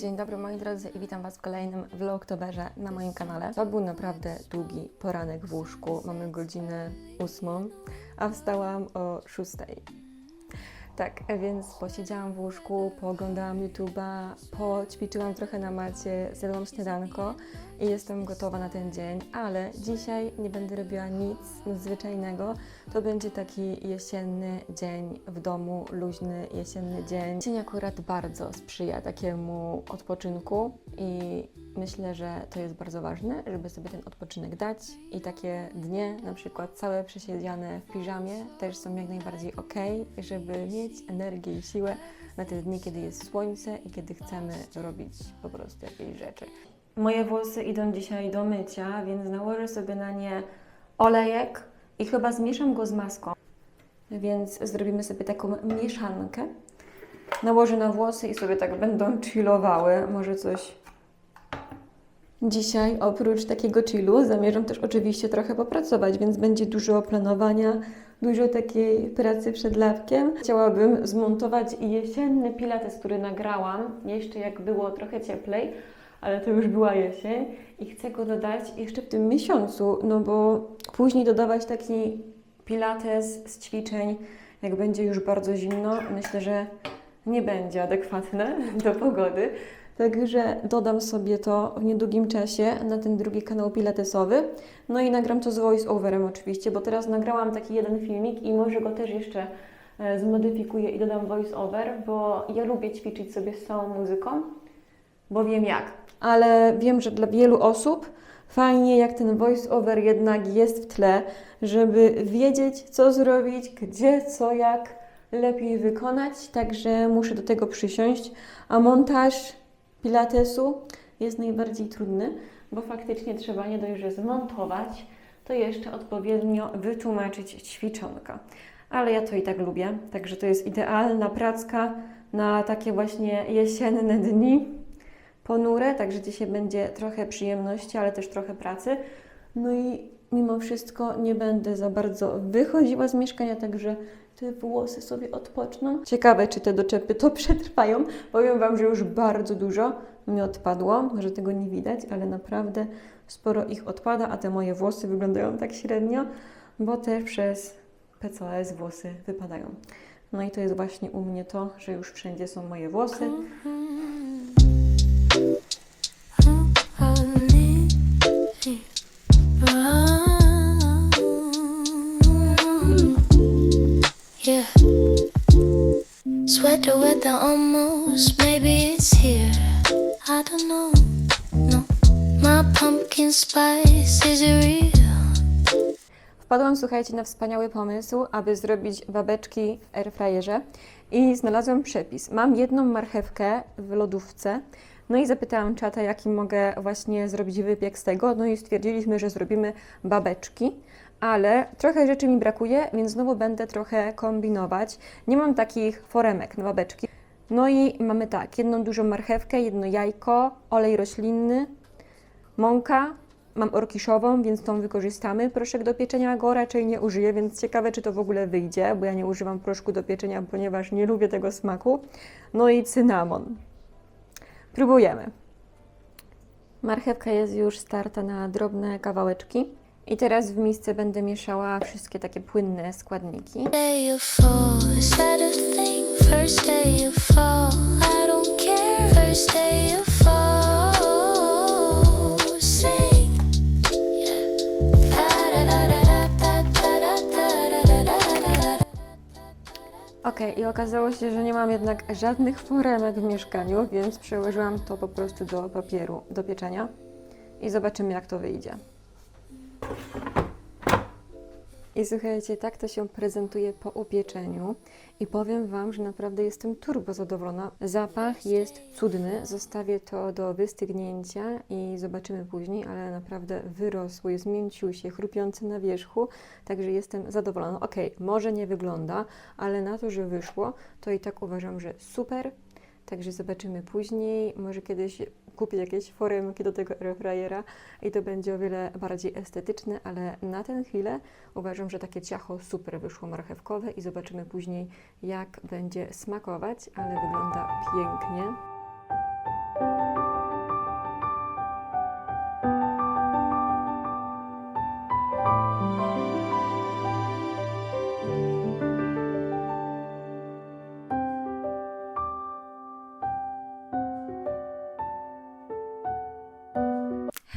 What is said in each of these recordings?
dzień dobry moi drodzy i witam Was w kolejnym vlogtoberze na moim kanale. To był naprawdę długi poranek w łóżku. Mamy godzinę ósmą, a wstałam o szóstej. Tak, więc posiedziałam w łóżku, pooglądałam YouTube'a, poćwiczyłam trochę na macie, zjadłam śniadanko i jestem gotowa na ten dzień, ale dzisiaj nie będę robiła nic nadzwyczajnego. To będzie taki jesienny dzień w domu, luźny jesienny dzień. Dzień akurat bardzo sprzyja takiemu odpoczynku i myślę, że to jest bardzo ważne, żeby sobie ten odpoczynek dać i takie dnie, na przykład całe przesiedziane w piżamie, też są jak najbardziej ok, żeby mieć energię i siłę na te dni, kiedy jest słońce i kiedy chcemy robić po prostu jakieś rzeczy. Moje włosy idą dzisiaj do mycia, więc nałożę sobie na nie olejek i chyba zmieszam go z maską. Więc zrobimy sobie taką mieszankę. Nałożę na włosy i sobie tak będą chillowały. Może coś Dzisiaj oprócz takiego chillu zamierzam też oczywiście trochę popracować, więc będzie dużo planowania, dużo takiej pracy przed lawkiem. Chciałabym zmontować jesienny pilates, który nagrałam jeszcze jak było trochę cieplej, ale to już była jesień i chcę go dodać jeszcze w tym miesiącu, no bo później dodawać taki pilates z ćwiczeń, jak będzie już bardzo zimno, myślę, że nie będzie adekwatne do pogody. Także dodam sobie to w niedługim czasie na ten drugi kanał pilatesowy. No i nagram to z voice-overem oczywiście, bo teraz nagrałam taki jeden filmik i może go też jeszcze e, zmodyfikuję i dodam voice-over, bo ja lubię ćwiczyć sobie z całą muzyką, bo wiem jak. Ale wiem, że dla wielu osób fajnie, jak ten voice-over jednak jest w tle, żeby wiedzieć, co zrobić, gdzie, co, jak lepiej wykonać. Także muszę do tego przysiąść. A montaż pilatesu jest najbardziej trudny, bo faktycznie trzeba nie dość, że zmontować, to jeszcze odpowiednio wytłumaczyć ćwiczonka. Ale ja to i tak lubię, także to jest idealna pracka na takie właśnie jesienne dni ponure, także dzisiaj będzie trochę przyjemności, ale też trochę pracy. No i mimo wszystko nie będę za bardzo wychodziła z mieszkania, także te włosy sobie odpoczną. Ciekawe, czy te doczepy to przetrwają. Powiem Wam, że już bardzo dużo mi odpadło, może tego nie widać, ale naprawdę sporo ich odpada, a te moje włosy wyglądają tak średnio, bo też przez PCOS włosy wypadają. No i to jest właśnie u mnie to, że już wszędzie są moje włosy. Słuchajcie, na wspaniały pomysł, aby zrobić babeczki w airfryerze i znalazłam przepis. Mam jedną marchewkę w lodówce, no i zapytałam czata, jaki mogę właśnie zrobić wypiek z tego, no i stwierdziliśmy, że zrobimy babeczki, ale trochę rzeczy mi brakuje, więc znowu będę trochę kombinować. Nie mam takich foremek na babeczki. No i mamy tak, jedną dużą marchewkę, jedno jajko, olej roślinny, mąka, Mam orkiszową, więc tą wykorzystamy. Proszek do pieczenia go raczej nie użyję, więc ciekawe, czy to w ogóle wyjdzie, bo ja nie używam proszku do pieczenia, ponieważ nie lubię tego smaku. No i cynamon. Próbujemy. Marchewka jest już starta na drobne kawałeczki. I teraz w misce będę mieszała wszystkie takie płynne składniki. First day of fall, I don't care. First day of fall, Ok, i okazało się, że nie mam jednak żadnych foremek w mieszkaniu, więc przełożyłam to po prostu do papieru do pieczenia i zobaczymy, jak to wyjdzie. I słuchajcie, tak to się prezentuje po upieczeniu i powiem Wam, że naprawdę jestem turbo zadowolona. Zapach jest cudny, zostawię to do wystygnięcia i zobaczymy później, ale naprawdę wyrosły, zmięcił się, chrupiący na wierzchu, także jestem zadowolona. Ok, może nie wygląda, ale na to, że wyszło, to i tak uważam, że super. Także zobaczymy później. Może kiedyś kupię jakieś foremki do tego airfryera i to będzie o wiele bardziej estetyczne, ale na tę chwilę uważam, że takie ciacho super wyszło marchewkowe i zobaczymy później, jak będzie smakować, ale wygląda pięknie.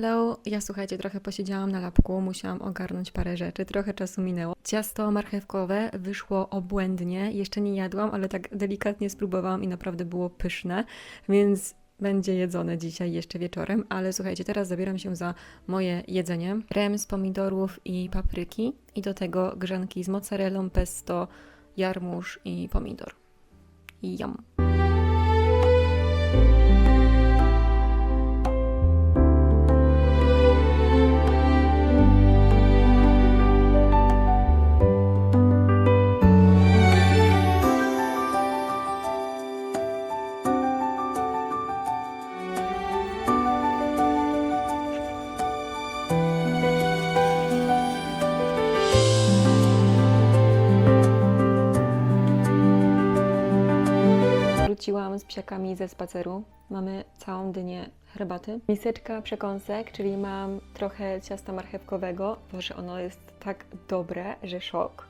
Hello, ja słuchajcie, trochę posiedziałam na lapku, musiałam ogarnąć parę rzeczy, trochę czasu minęło. Ciasto marchewkowe wyszło obłędnie, jeszcze nie jadłam, ale tak delikatnie spróbowałam i naprawdę było pyszne, więc będzie jedzone dzisiaj jeszcze wieczorem, ale słuchajcie, teraz zabieram się za moje jedzenie. Krem z pomidorów i papryki i do tego grzanki z mozzarellą, pesto, jarmuż i pomidor. Yum. Ze spaceru. Mamy całą dynię herbaty. Miseczka przekąsek, czyli mam trochę ciasta marchewkowego. Boże, ono jest tak dobre, że szok.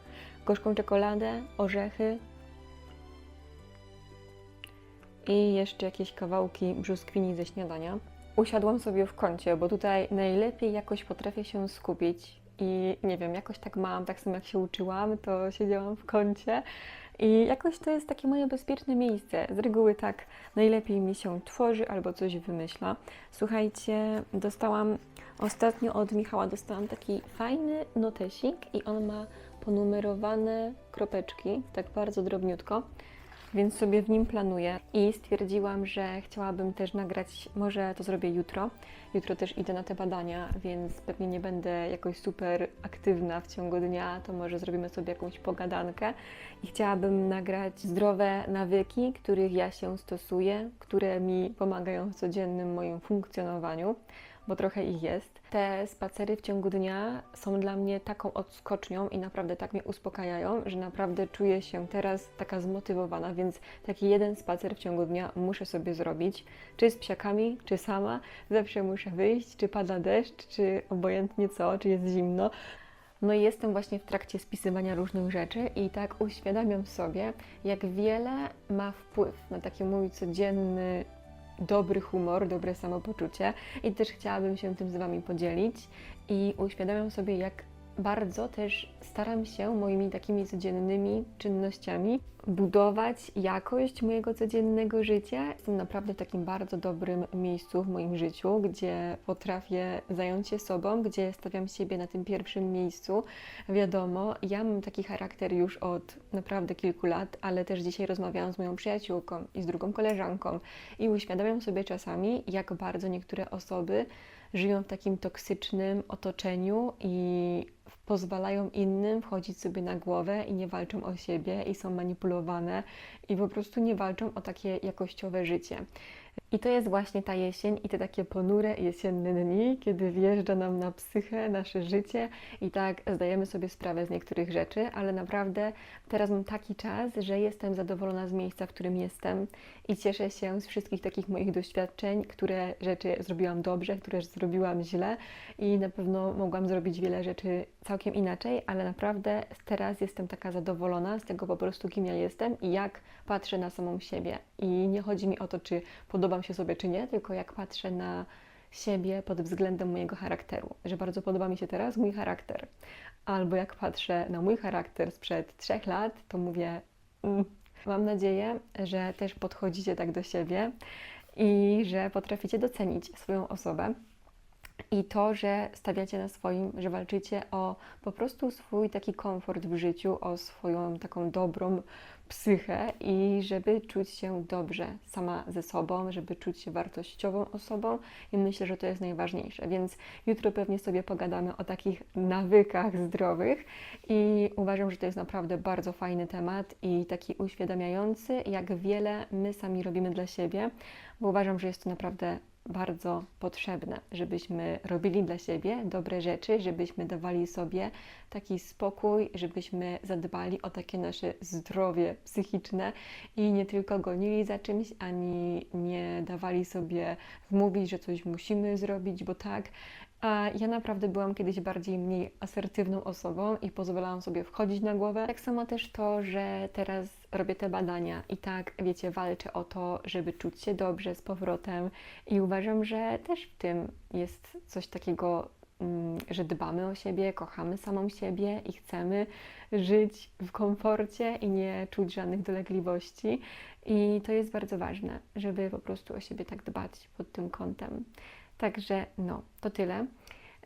Gorzką czekoladę, orzechy i jeszcze jakieś kawałki brzoskwini ze śniadania. Usiadłam sobie w kącie, bo tutaj najlepiej jakoś potrafię się skupić i nie wiem, jakoś tak mam, tak samo jak się uczyłam, to siedziałam w kącie i jakoś to jest takie moje bezpieczne miejsce. Z reguły tak najlepiej mi się tworzy albo coś wymyśla. Słuchajcie, dostałam ostatnio od Michała dostałam taki fajny notesik i on ma ponumerowane kropeczki, tak bardzo drobniutko. Więc sobie w nim planuję i stwierdziłam, że chciałabym też nagrać, może to zrobię jutro. Jutro też idę na te badania, więc pewnie nie będę jakoś super aktywna w ciągu dnia, to może zrobimy sobie jakąś pogadankę. I chciałabym nagrać zdrowe nawyki, których ja się stosuję, które mi pomagają w codziennym moim funkcjonowaniu, bo trochę ich jest. Te spacery w ciągu dnia są dla mnie taką odskocznią i naprawdę tak mnie uspokajają, że naprawdę czuję się teraz taka zmotywowana, więc taki jeden spacer w ciągu dnia muszę sobie zrobić. Czy z psiakami, czy sama, zawsze muszę wyjść, czy pada deszcz, czy obojętnie co, czy jest zimno. No i jestem właśnie w trakcie spisywania różnych rzeczy i tak uświadamiam sobie, jak wiele ma wpływ na taki mój codzienny dobry humor, dobre samopoczucie i też chciałabym się tym z Wami podzielić i uświadamiam sobie, jak bardzo też staram się moimi takimi codziennymi czynnościami budować jakość mojego codziennego życia. Jestem naprawdę w takim bardzo dobrym miejscu w moim życiu, gdzie potrafię zająć się sobą, gdzie stawiam siebie na tym pierwszym miejscu. Wiadomo, ja mam taki charakter już od naprawdę kilku lat, ale też dzisiaj rozmawiałam z moją przyjaciółką i z drugą koleżanką i uświadamiam sobie czasami, jak bardzo niektóre osoby żyją w takim toksycznym otoczeniu i pozwalają innym wchodzić sobie na głowę i nie walczą o siebie i są manipulowane i po prostu nie walczą o takie jakościowe życie. I to jest właśnie ta jesień i te takie ponure jesienne dni, kiedy wjeżdża nam na psychę nasze życie i tak zdajemy sobie sprawę z niektórych rzeczy, ale naprawdę teraz mam taki czas, że jestem zadowolona z miejsca, w którym jestem i cieszę się z wszystkich takich moich doświadczeń, które rzeczy zrobiłam dobrze, które zrobiłam źle i na pewno mogłam zrobić wiele rzeczy całkiem inaczej, ale naprawdę teraz jestem taka zadowolona z tego po prostu, kim ja jestem i jak patrzę na samą siebie. I nie chodzi mi o to, czy podobam się sobie, czy nie, tylko jak patrzę na siebie pod względem mojego charakteru, że bardzo podoba mi się teraz mój charakter. Albo jak patrzę na mój charakter sprzed trzech lat, to mówię, mm, mam nadzieję, że też podchodzicie tak do siebie i że potraficie docenić swoją osobę. I to, że stawiacie na swoim, że walczycie o po prostu swój taki komfort w życiu, o swoją taką dobrą psychę i żeby czuć się dobrze sama ze sobą, żeby czuć się wartościową osobą i myślę, że to jest najważniejsze. Więc jutro pewnie sobie pogadamy o takich nawykach zdrowych i uważam, że to jest naprawdę bardzo fajny temat i taki uświadamiający, jak wiele my sami robimy dla siebie, bo uważam, że jest to naprawdę bardzo potrzebne, żebyśmy robili dla siebie dobre rzeczy, żebyśmy dawali sobie taki spokój, żebyśmy zadbali o takie nasze zdrowie psychiczne i nie tylko gonili za czymś, ani nie dawali sobie wmówić, że coś musimy zrobić, bo tak. A ja naprawdę byłam kiedyś bardziej mniej asertywną osobą i pozwalałam sobie wchodzić na głowę. Tak samo też to, że teraz robię te badania i tak, wiecie, walczę o to, żeby czuć się dobrze z powrotem i uważam, że też w tym jest coś takiego, mm, że dbamy o siebie, kochamy samą siebie i chcemy żyć w komforcie i nie czuć żadnych dolegliwości. I to jest bardzo ważne, żeby po prostu o siebie tak dbać pod tym kątem. Także no, to tyle.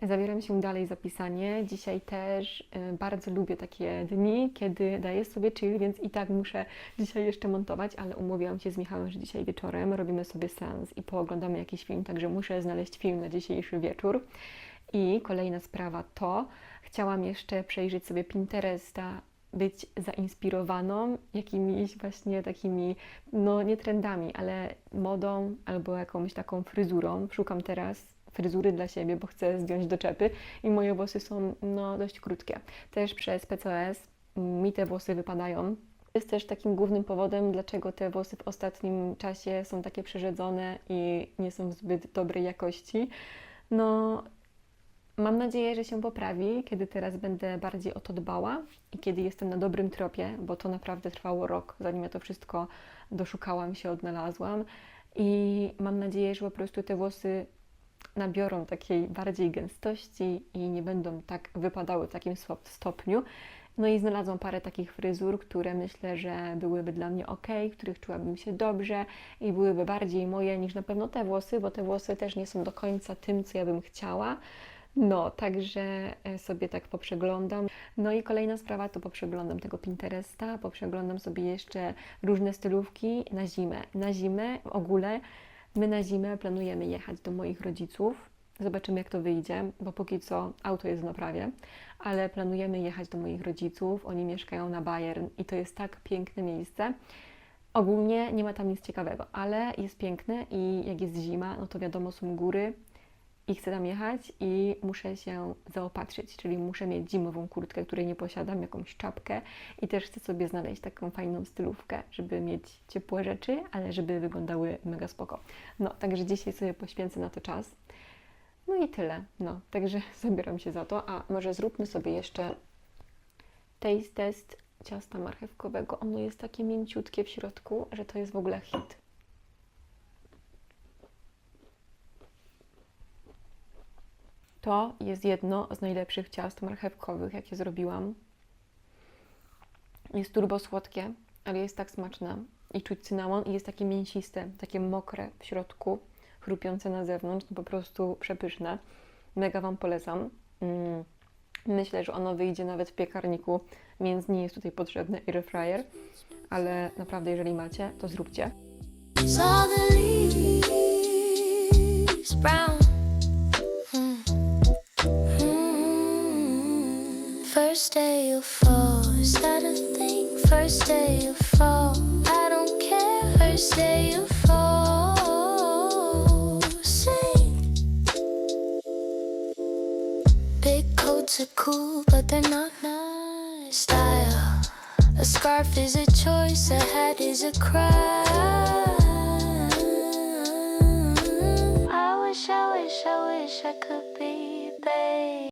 Zabieram się dalej za pisanie. Dzisiaj też y, bardzo lubię takie dni, kiedy daję sobie chill, więc i tak muszę dzisiaj jeszcze montować, ale umówiłam się z Michałem, że dzisiaj wieczorem robimy sobie seans i pooglądamy jakiś film, także muszę znaleźć film na dzisiejszy wieczór. I kolejna sprawa to, chciałam jeszcze przejrzeć sobie Pinteresta, być zainspirowaną jakimiś właśnie takimi, no nie trendami, ale modą albo jakąś taką fryzurą. Szukam teraz fryzury dla siebie, bo chcę zdjąć doczepy i moje włosy są no dość krótkie. Też przez PCOS mi te włosy wypadają. Jest też takim głównym powodem, dlaczego te włosy w ostatnim czasie są takie przerzedzone i nie są w zbyt dobrej jakości. No, Mam nadzieję, że się poprawi, kiedy teraz będę bardziej o to dbała i kiedy jestem na dobrym tropie, bo to naprawdę trwało rok, zanim ja to wszystko doszukałam się, odnalazłam. I mam nadzieję, że po prostu te włosy nabiorą takiej bardziej gęstości i nie będą tak wypadały w takim stopniu. No i znalazłam parę takich fryzur, które myślę, że byłyby dla mnie ok, których czułabym się dobrze i byłyby bardziej moje niż na pewno te włosy, bo te włosy też nie są do końca tym, co ja bym chciała. No, także e, sobie tak poprzeglądam. No i kolejna sprawa to poprzeglądam tego Pinteresta, poprzeglądam sobie jeszcze różne stylówki na zimę. Na zimę w ogóle my na zimę planujemy jechać do moich rodziców. Zobaczymy, jak to wyjdzie, bo póki co auto jest w naprawie, ale planujemy jechać do moich rodziców. Oni mieszkają na Bayern i to jest tak piękne miejsce. Ogólnie nie ma tam nic ciekawego, ale jest piękne i jak jest zima, no to wiadomo, są góry, i chcę tam jechać i muszę się zaopatrzyć, czyli muszę mieć zimową kurtkę, której nie posiadam, jakąś czapkę i też chcę sobie znaleźć taką fajną stylówkę, żeby mieć ciepłe rzeczy, ale żeby wyglądały mega spoko. No, także dzisiaj sobie poświęcę na to czas. No i tyle. No, także zabieram się za to. A może zróbmy sobie jeszcze taste test ciasta marchewkowego. Ono jest takie mięciutkie w środku, że to jest w ogóle hit. To jest jedno z najlepszych ciast marchewkowych, jakie zrobiłam. Jest turbo słodkie, ale jest tak smaczne. I czuć cynamon i jest takie mięsiste, takie mokre w środku, chrupiące na zewnątrz. No po prostu przepyszne. Mega Wam polecam. Mm. Myślę, że ono wyjdzie nawet w piekarniku, więc nie jest tutaj potrzebny air fryer, ale naprawdę jeżeli macie, to zróbcie. First day of fall, is that a thing? First day of fall, I don't care. First day of fall, sing. Big coats are cool, but they're not my style. A scarf is a choice, a hat is a crime.